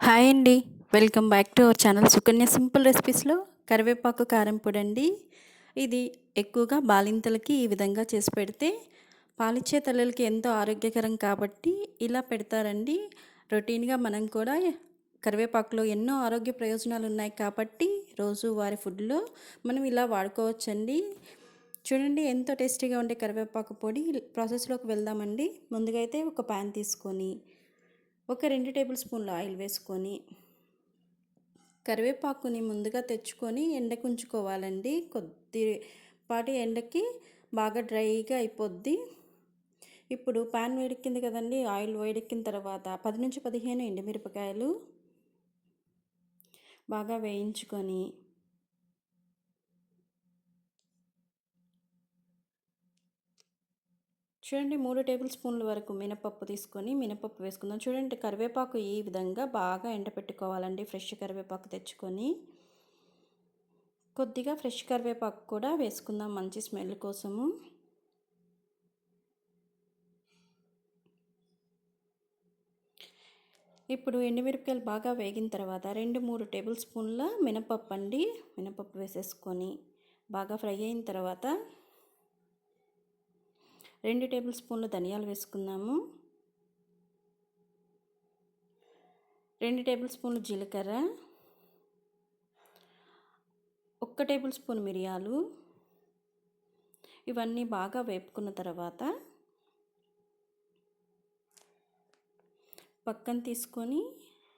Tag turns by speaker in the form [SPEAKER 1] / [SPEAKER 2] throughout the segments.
[SPEAKER 1] Hi అండి. Welcome back to our channel Sukanya simple రెసిపీస్లో కరివేపాకు కారం పొడి అండి ఇది ఎక్కువగా బాలింతలకి ఈ విధంగా చేసి పెడితే పాలిచ్చే తల్లులకి ఎంతో ఆరోగ్యకరం కాబట్టి ఇలా పెడతారండి. రొటీన్గా మనం కూడా కరివేపాకులో ఎన్నో ఆరోగ్య ప్రయోజనాలు ఉన్నాయి కాబట్టి రోజు వారి ఫుడ్లో మనం ఇలా వాడుకోవచ్చండి. చూడండి ఎంతో టేస్టీగా ఉండే కరివేపాకు పొడి. ప్రాసెస్లోకి వెళ్దామండి. ముందుగా అయితే ఒక ప్యాన్ తీసుకొని ఒక రెండు టేబుల్ స్పూన్ల ఆయిల్ వేసుకొని కరివేపాకుని ముందుగా తెచ్చుకొని ఎండకు ఉంచుకోవాలండి. కొద్దిపాటి ఎండకి బాగా డ్రైగా అయిపోద్ది. ఇప్పుడు ప్యాన్ వేడెక్కింది కదండి ఆయిల్ వేడెక్కిన తర్వాత పది నుంచి పదిహేను ఎండుమిరపకాయలు బాగా వేయించుకొని చూడండి మూడు టేబుల్ స్పూన్ల వరకు మినపప్పు తీసుకొని మినపప్పు వేసుకుందాం. చూడండి కరివేపాకు ఈ విధంగా బాగా ఎండపెట్టుకోవాలండి. ఫ్రెష్ కరివేపాకు తెచ్చుకొని కొద్దిగా ఫ్రెష్ కరివేపాకు కూడా వేసుకుందాం మంచి స్మెల్ కోసము. ఇప్పుడు ఎండుమిరపకాయలు బాగా వేగిన తర్వాత రెండు మూడు టేబుల్ స్పూన్ల మినపప్పు అండి మినపప్పు వేసేసుకొని బాగా ఫ్రై అయిన తర్వాత రెండు టేబుల్ స్పూన్లు ధనియాలు వేసుకుందాము. రెండు టేబుల్ స్పూన్లు జీలకర్ర. ఒక్క టేబుల్ స్పూన్ మిరియాలు. ఇవన్నీ బాగా వేపుకున్న తర్వాత పక్కన తీసుకొని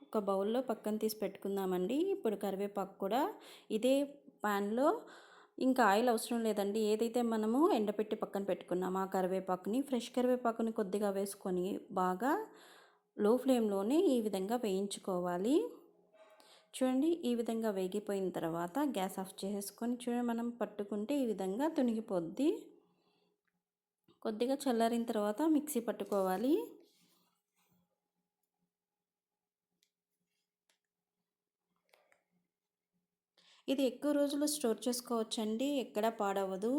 [SPEAKER 1] ఒక బౌల్లో పక్కన తీసి పెట్టుకుందామండి. ఇప్పుడు కరివేపాకు కూడా ఇదే ప్యాన్లో ఇంకా ఆయిల్ అవసరం లేదండి. ఏదైతే మనము ఎండపెట్టి పక్కన పెట్టుకున్నామో ఆ కరివేపాకుని ఫ్రెష్ కరివేపాకుని కొద్దిగా వేసుకొని బాగా లో ఫ్లేమ్లోనే ఈ విధంగా వేయించుకోవాలి. చూడండి ఈ విధంగా వేగిపోయిన తర్వాత గ్యాస్ ఆఫ్ చేసుకొని చూడండి మనం పట్టుకుంటే ఈ విధంగా తునిగిపోద్ది. కొద్దిగా చల్లారిన తర్వాత మిక్సీ పట్టుకోవాలి. ఇది ఎక్కువ రోజులు స్టోర్ చేసుకోవచ్చండి ఎక్కడ పాడవదు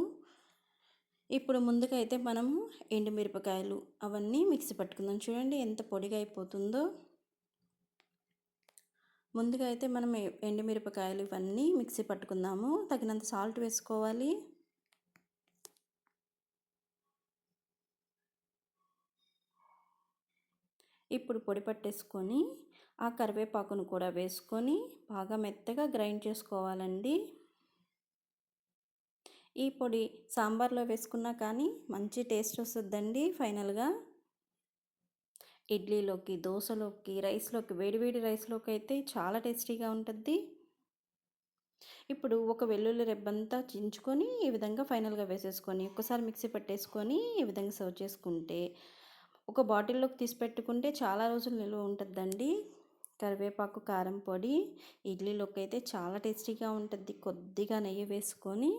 [SPEAKER 1] ఇప్పుడు ముందుగా అయితే మనము ఎండుమిరపకాయలు అవన్నీ మిక్సీ పట్టుకుందాం. చూడండి ఎంత పొడిగా అయిపోతుందో ముందుగా అయితే మనం ఎండుమిరపకాయలు ఇవన్నీ మిక్సీ పట్టుకుందాము. తగినంత సాల్ట్ వేసుకోవాలి. ఇప్పుడు పొడి పట్టేసుకొని ఆ కరివేపాకును కూడా వేసుకొని బాగా మెత్తగా గ్రైండ్ చేసుకోవాలండి. ఈ పొడి సాంబార్లో వేసుకున్నా కానీ మంచి టేస్ట్ వస్తుందండి ఫైనల్గా. ఇడ్లీలోకి దోశలోకి రైస్లోకి వేడివేడి రైస్లోకి అయితే చాలా టేస్టీగా ఉంటుంది ఇప్పుడు ఒక వెల్లుల్లి రెబ్బంతా చించుకొని ఈ విధంగా ఫైనల్గా వేసేసుకొని ఒకసారి మిక్సీ పట్టేసుకొని ఈ విధంగా సర్వ్ చేసుకుంటే ఒక బాటిల్లోకి తీసి పెట్టుకుంటే చాలా రోజులు నిల్వ ఉంటుందండి కరివేపాకు కారం పొడి ఇడ్లీలోకి అయితే చాలా టేస్టీగా ఉంటుంది. కొద్దిగా నెయ్యి వేసుకొని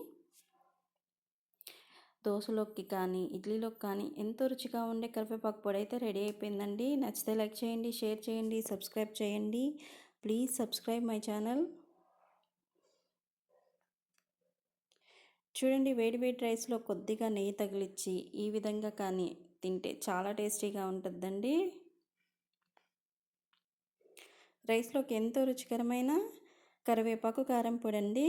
[SPEAKER 1] దోశలోకి కానీ ఇడ్లీలోకి కానీ ఎంతో రుచిగా ఉండే కరివేపాకు పొడి అయితే రెడీ అయిపోయిందండి. నచ్చితే లైక్ చేయండి షేర్ చేయండి సబ్స్క్రైబ్ చేయండి. Please subscribe my channel. చూడండి వేడి వేడి రైస్లో కొద్దిగా నెయ్యి తగిలిచ్చి ఈ విధంగా కానీ తింటే చాలా టేస్టీగా ఉంటుందండి. రైస్లోకి ఎంతో రుచికరమైన కరివేపాకు కారం పొడి అండి?